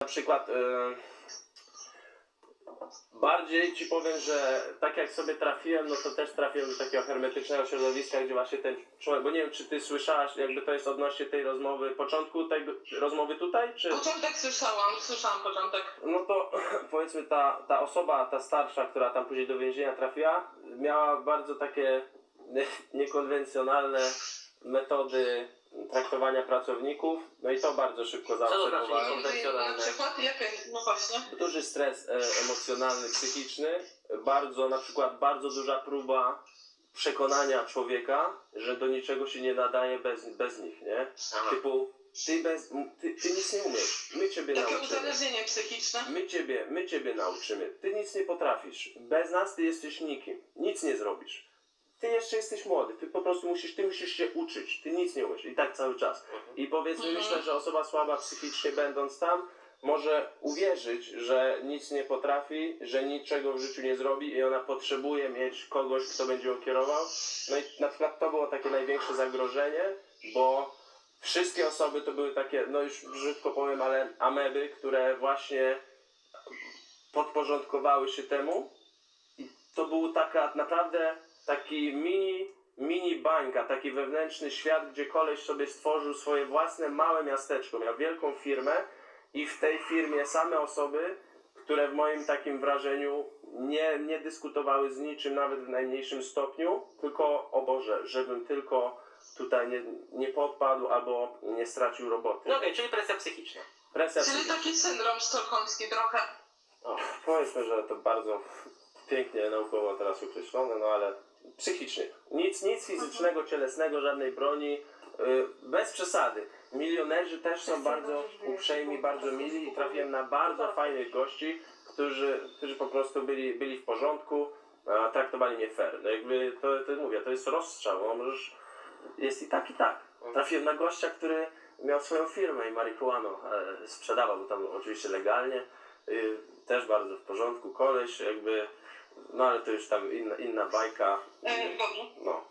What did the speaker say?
Na przykład e, bardziej ci powiem, że tak jak sobie trafiłem, no to też trafiłem do takiego hermetycznego środowiska, gdzie właśnie ten człowiek, bo nie wiem czy ty słyszałaś, jakby to jest odnośnie tej rozmowy, początku tej rozmowy tutaj, czy... Początek słyszałam, słyszałam początek. No to powiedzmy ta, ta osoba, ta starsza, która tam później do więzienia trafiła, miała bardzo takie nie- niekonwencjonalne metody traktowania pracowników, no i to bardzo szybko znaczy zaobserwowałem. Na przykład jakie? No właśnie. Duży stres e, emocjonalny, psychiczny, bardzo na przykład bardzo duża próba przekonania człowieka, że do niczego się nie nadaje bez, bez nich, nie? Aha. Typu, ty, bez, ty, ty nic nie umiesz, my ciebie Takie nauczymy. uzależnienie psychiczne. My ciebie, my ciebie nauczymy. Ty nic nie potrafisz. Bez nas ty jesteś nikim. Nic nie zrobisz. Ty jeszcze jesteś młody. Ty po prostu musisz, ty musisz się uczyć. Ty nic nie umiesz. I tak cały czas. I powiedzmy, Mhm. myślę, że osoba słaba psychicznie będąc tam, może uwierzyć, że nic nie potrafi, że niczego w życiu nie zrobi i ona potrzebuje mieć kogoś, kto będzie ją kierował. No i na przykład to było takie największe zagrożenie, bo wszystkie osoby to były takie, no już brzydko powiem, ale ameby, które właśnie podporządkowały się temu. I to był taka naprawdę taki mini, mini bańka, taki wewnętrzny świat, gdzie koleś sobie stworzył swoje własne małe miasteczko. Miał wielką firmę i w tej firmie same osoby, które w moim takim wrażeniu nie, nie dyskutowały z niczym, nawet w najmniejszym stopniu, tylko o Boże, żebym tylko tutaj nie, nie podpadł albo nie stracił roboty. No okej, czyli presja psychiczna. Presja Czyli psychiczna. taki syndrom sztokholmski trochę. O, powiedzmy, że to bardzo pięknie naukowo teraz określone, no ale psychicznie. Nic, nic fizycznego, cielesnego, żadnej broni. y, Bez przesady. Milionerzy też są bardzo uprzejmi, bardzo mili i trafiłem na bardzo fajnych gości, którzy, którzy po prostu byli, byli w porządku, a traktowali mnie fair. No jakby to, to mówię, to jest rozstrzał. No możesz, jest i tak, i tak. Trafiłem na gościa, który miał swoją firmę i marihuano e, sprzedawał tam oczywiście legalnie. Y, też bardzo w porządku, koleś jakby, no ale to już tam inna, inna bajka. E. No,